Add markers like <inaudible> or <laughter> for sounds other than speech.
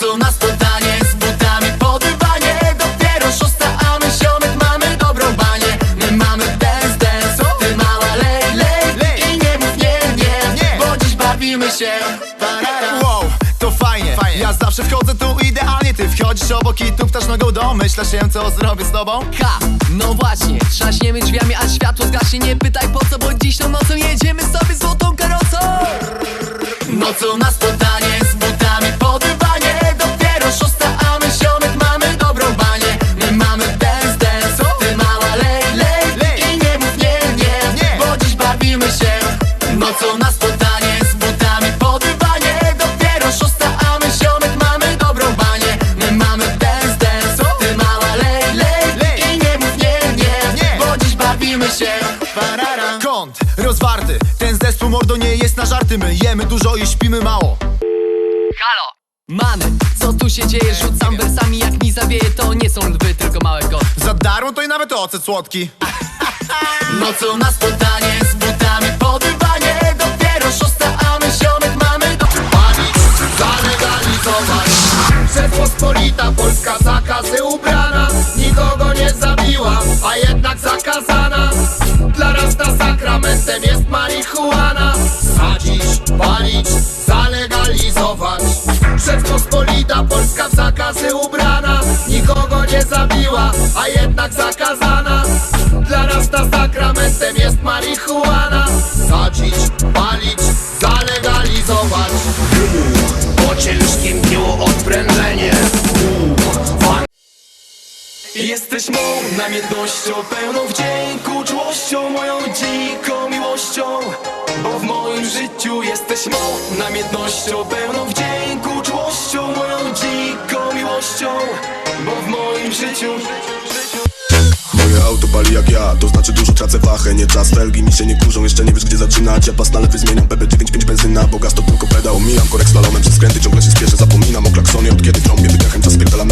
Nocą na spotkanie z butami po dywanie Dopiero szósta, a my ziomek mamy dobrą banię My mamy dance, dance, ty mała lej, lej, Lej. I nie mów nie, nie, Nie. bo dziś bawimy się Parara. Wow, to fajnie. Fajnie. Ja zawsze wchodzę tu idealnie Ty wchodzisz obok i tuptasz nogą domyślasz się co zrobię z tobą Ha, no właśnie, trzaśniemy drzwiami, a światło zgaśnie Nie pytaj po co, bo dziś tą nocą jedziemy sobie złotą karocą Nocą na spotkanie bawimy się. Nocą na spotkanie z butami. Po dywanie Dopiero szósta, a my ziomek mamy dobrą banię My mamy dance, dance, ty mała lej, lej, Lej. I nie mów nie, nie, Nie. bo dziś bawimy się. Parara. Kąt rozwarty. Ten zespół mordo nie jest na żarty. My jemy dużo i śpimy mało. Halo! Many, co tu się dzieje? Rzucam wersami jak mi zawieje. To nie są lwy, tylko małe goty Za darmo to i nawet ocet słodki. <laughs> Nocą na spotkanie z Polska zakazy ubrana Nikogo nie zabiła, a jednak zakazana. Dla rasta sakramentem jest marihuana. Sadzić, palić, zalegalizować. Rzeczpospolita Polska w zakazy ubrana Nikogo nie zabiła, a jednak zakazana Jesteś mą namiętnością, pełną wdzięku, czułością, moją dziką miłością. Bo w moim życiu jesteś mą namiętnością, pełną wdzięku, czułością, moją dziką miłością. Bo w moim życiu Moje auto pali jak ja, to znaczy dużo tracę wachę Nie czas, felgi mi się nie kurzą, jeszcze nie wiesz gdzie zaczynać. Ja pas na lewy zmieniam, PB95 benzyna Bo gaz to tylko pedał, mijam korek slalomem Przez skręty ciągle się spieszę, zapominam o klaksonie Od kiedy trąbię wydechem, czas spierdalam